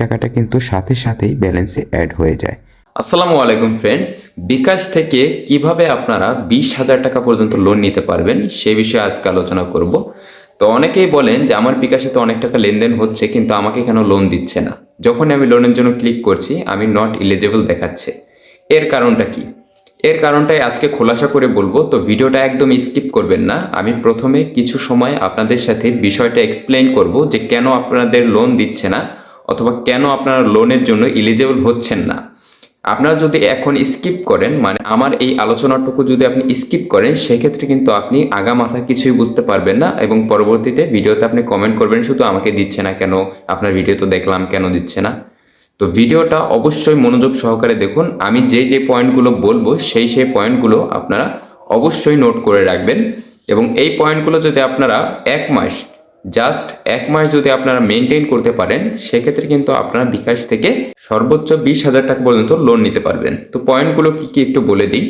টাকাটা কিন্তু সাথে সাথেই ব্যালেন্সে অ্যাড হয়ে যায়। আসসালামু আলাইকুম ফ্রেন্ডস বিকাশ থেকে কীভাবে আপনারা বিশ হাজার টাকা পর্যন্ত লোন নিতে পারবেন সে বিষয়ে আজকে আলোচনা করব। তো অনেকেই বলেন যে, আমার বিকাশে তো অনেক টাকা লেনদেন হচ্ছে, কিন্তু আমাকে কেন লোন দিচ্ছে না? যখনই আমি লোনের জন্য ক্লিক করছি, আমি নট ইলিজিবল দেখাচ্ছে। এর কারণটা কি? এর কারণটাই আজকে খোলাসা করে বলব, তো ভিডিওটা একদম স্কিপ করবেন না। আমি প্রথমে কিছু সময় আপনাদের সাথে বিষয়টা এক্সপ্লেন করব যে, কেন আপনাদের লোন দিচ্ছে না অথবা কেন আপনারা লোনের জন্য ইলিজিবল হচ্ছেন না? আপনারা যদি এখন স্কিপ করেন মানে আমার এই আলোচনাটুকু যদি আপনি স্কিপ করেন, সেক্ষেত্রে কিন্তু আপনি আগা মাথা কিছুই বুঝতে পারবেন না এবং পরবর্তীতে ভিডিওতে আপনি কমেন্ট করবেন, শুধু আমাকে দিচ্ছে না কেন? আপনার ভিডিও তো দেখলাম, কেন দিচ্ছে না? তো ভিডিওটা অবশ্যই মনোযোগ সহকারে দেখুন। আমি যে যে পয়েন্টগুলো বলব, সেই সেই পয়েন্টগুলো আপনারা অবশ্যই নোট করে রাখবেন এবং এই পয়েন্টগুলো যদি আপনারা এক মাস জাস্ট এক মাস যদি আপনারা মেনটেন করতে পারেন, সেক্ষেত্রে কিন্তু আপনারা বিকাশ থেকে সর্বোচ্চ বিশ হাজার টাকা পর্যন্ত লোন নিতে পারবেন। তো পয়েন্টগুলো কি কি একটু বলে দিই?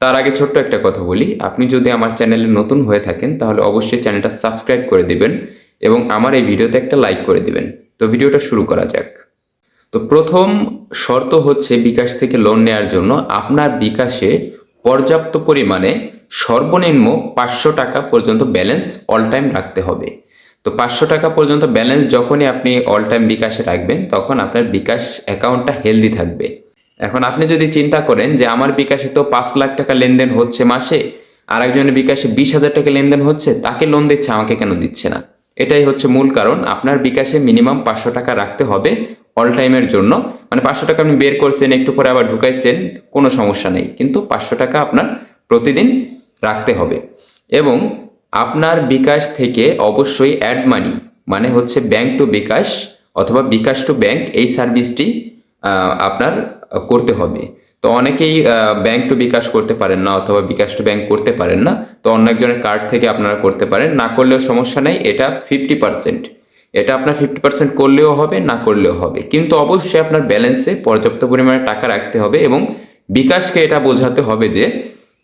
তার আগে ছোট্ট একটা কথা বলি। আপনি যদি আমার চ্যানেলে নতুন হয়ে থাকেন, তাহলে অবশ্যই চ্যানেলটা সাবস্ক্রাইব করে দিবেন এবং আমার এই ভিডিওতে একটা লাইক করে দিবেন। তো ভিডিওটা শুরু করা যাক। তো প্রথম শর্ত হচ্ছে বিকাশ থেকে লোন নেওয়ার জন্য আপনার বিকাশে পর্যাপ্ত পরিমাণে সর্বনিম্ন পাঁচশো টাকা পর্যন্ত ব্যালেন্স অল টাইম রাখতে হবে। তো পাঁচশো টাকা পর্যন্ত ব্যালেন্স যখনই আপনি অল টাইম বিকাশে রাখবেন, তখন আপনার বিকাশ অ্যাকাউন্টটা হেলদি থাকবে। এখন আপনি যদি চিন্তা করেন যে আমার বিকাশে তো পাঁচ লাখ টাকা লেনদেন হচ্ছে মাসে আর একজনের বিকাশে বিশ হাজার টাকা লেনদেন হচ্ছে, তাকে লোন দিচ্ছে, আমাকে কেন দিচ্ছে না? এটাই হচ্ছে মূল কারণ। আপনার বিকাশে মিনিমাম পাঁচশো টাকা রাখতে হবে অল টাইমের জন্য। মানে পাঁচশো টাকা আপনি বের করছেন, একটু পরে আবার ঢুকাইছেন, কোনো সমস্যা নেই। কিন্তু পাঁচশো টাকা আপনার প্রতিদিন রাখতে হবে। এবং আপনার বিকাশ থেকে অবশ্যই অ্যাড মানি মানে হচ্ছে ব্যাংক টু বিকাশ অথবা বিকাশ টু ব্যাংক এই সার্ভিসটি আপনার করতে হবে। তো অনেকেই ব্যাংক টু বিকাশ করতে পারেন না অথবা বিকাশ টু ব্যাংক করতে পারেন না, তো অন্য একজনের কার্ড থেকে আপনারা করতে পারেন। না করলেও সমস্যা নেই, এটা ফিফটি পার্সেন্ট এটা আপনার ফিফটি পার্সেন্ট করলেও হবে, না করলেও হবে। কিন্তু অবশ্যই আপনার ব্যালেন্সে পর্যাপ্ত পরিমাণে টাকা রাখতে হবে এবং বিকাশকে এটা বোঝাতে হবে যে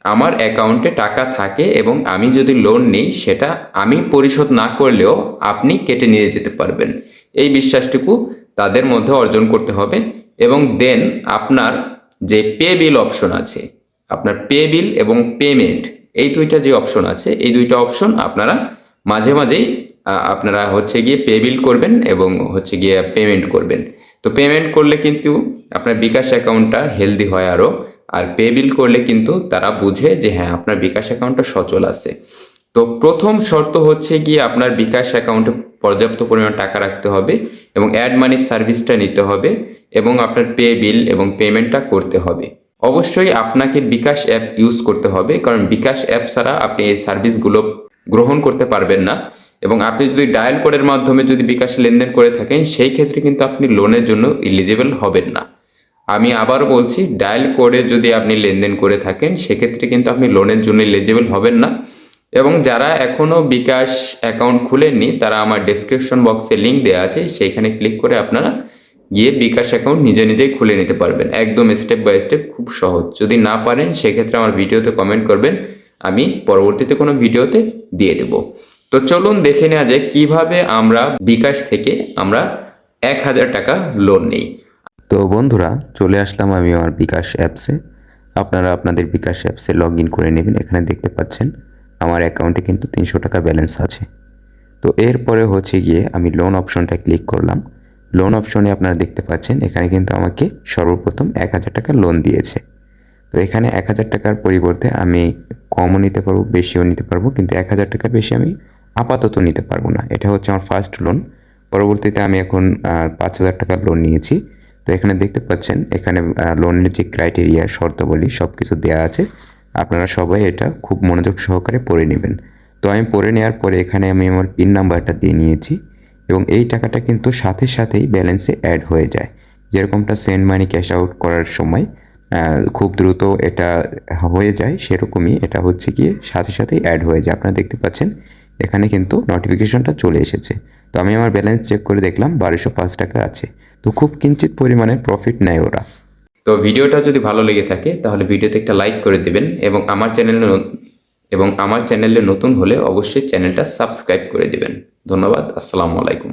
আমার অ্যাকাউন্টে টাকা থাকে এবং আমি যদি লোন নিই, সেটা আমি পরিশোধ না করলেও আপনি কেটে নিয়ে যেতে পারবেন। এই বিশ্বাসটুকু তাদের মধ্যে অর্জন করতে হবে এবং দেন আপনার যে পে বিল অপশন আছে, আপনার পে বিল এবং পেমেন্ট এই দুইটা যে অপশন আছে, এই দুইটা অপশন আপনারা মাঝে মাঝেই আপনারা হচ্ছে গিয়ে পে বিল করবেন এবং হচ্ছে গিয়ে পেমেন্ট করবেন। তো পেমেন্ট করলে কিন্তু আপনার বিকাশ অ্যাকাউন্টটা হেলদি হয় আরও আর পে বিল করলে কিন্তু তারা বুঝে যে হ্যাঁ আপনার বিকাশ অ্যাকাউন্টটা সচল আছে। তো প্রথম শর্ত হচ্ছে গিয়ে আপনার বিকাশ অ্যাকাউন্টে পর্যাপ্ত পরিমাণ টাকা রাখতে হবে এবং অ্যাড মানি সার্ভিসটা নিতে হবে এবং আপনার পে বিল এবং পেমেন্টটা করতে হবে। অবশ্যই আপনাকে বিকাশ অ্যাপ ইউজ করতে হবে, কারণ বিকাশ অ্যাপ ছাড়া আপনি এই সার্ভিসগুলো গ্রহণ করতে পারবেন না। এবং আপনি যদি ডায়াল কোডের মাধ্যমে যদি বিকাশ লেনদেন করে থাকেন, সেই ক্ষেত্রে কিন্তু আপনি লোনের জন্য ইলিজিবল হবেন না। আমি আবার বলছি ডায়াল কোডে যদি আপনি লেনদেন করে থাকেন, সেক্ষেত্রে কিন্তু আপনি লোনের জন্য এলিজিবল হবেন না। এবং যারা এখনও বিকাশ অ্যাকাউন্ট খুলেননি, তারা আমার ডেসক্রিপশন বক্সে লিঙ্ক দেওয়া আছে, সেইখানে ক্লিক করে আপনারা গিয়ে বিকাশ অ্যাকাউন্ট নিজে নিজেই খুলে নিতে পারবেন। একদম স্টেপ বাই স্টেপ খুব সহজ। যদি না পারেন, সেক্ষেত্রে আমার ভিডিওতে কমেন্ট করবেন, আমি পরবর্তীতে কোনো ভিডিওতে দিয়ে দেব। তো চলুন দেখে নেওয়া যায় কীভাবে আমরা বিকাশ থেকে আমরা এক হাজার টাকা লোন নেই। তো বন্ধুরা, চলে আসলাম আমি আমার বিকাশ অ্যাপসে আপনারা আপনাদের বিকাশ অ্যাপসে লগ ইন করে নেবেন, এখানে দেখতে পাচ্ছেন আমার অ্যাকাউন্টে কিন্তু তিনশো টাকা ব্যালেন্স আছে। তো এরপরে হচ্ছে গিয়ে আমি লোন অপশনটা ক্লিক করলাম। লোন অপশনে আপনারা দেখতে পাচ্ছেন, এখানে কিন্তু আমাকে সর্বপ্রথম এক হাজার টাকা লোন দিয়েছে। তো এখানে এক হাজার টাকার পরিবর্তে আমি কমও নিতে পারব, বেশিও নিতে পারব, কিন্তু এক হাজার টাকার বেশি আমি আপাতত নিতে পারব না। এটা হচ্ছে আমার ফার্স্ট লোন পরবর্তীতে আমি এখন পাঁচ হাজার টাকার লোন নিয়েছি। তো এখানে দেখতে পাচ্ছেন, এখানে লোনের যে ক্রাইটেরিয়া শর্তাবলী সব কিছু দেওয়া আছে। আপনারা সবাই এটা খুব মনোযোগ সহকারে পড়ে নেবেন। তো আমি পড়ে নেওয়ার পরে এখানে আমি আমার পিন নাম্বারটা দিয়ে নিয়েছি এবং এই টাকাটা কিন্তু সাথে সাথেই ব্যালেন্সে অ্যাড হয়ে যায়। যেরকমটা সেন্ড মানি ক্যাশ আউট করার সময় খুব দ্রুত এটা হয়ে যায়, সেরকমই এটা হচ্ছে গিয়ে সাথে সাথেই অ্যাড হয়ে যায়। আপনারা দেখতে পাচ্ছেন এখানে কিন্তু নোটিফিকেশনটা চলে এসেছে। তো আমি আমার ব্যালেন্স চেক করে দেখলাম, বারোশো পাঁচ টাকা আছে। তো খুব কিঞ্চিত পরিমাণে প্রফিট নেয় ওরা। তো ভিডিওটা যদি ভালো লেগে থাকে, তাহলে ভিডিওতে একটা লাইক করে দেবেন এবং আমার চ্যানেলে এবং আমার চ্যানেলে নতুন হলে অবশ্যই চ্যানেলটা সাবস্ক্রাইব করে দেবেন। ধন্যবাদ, আসসালামু আলাইকুম।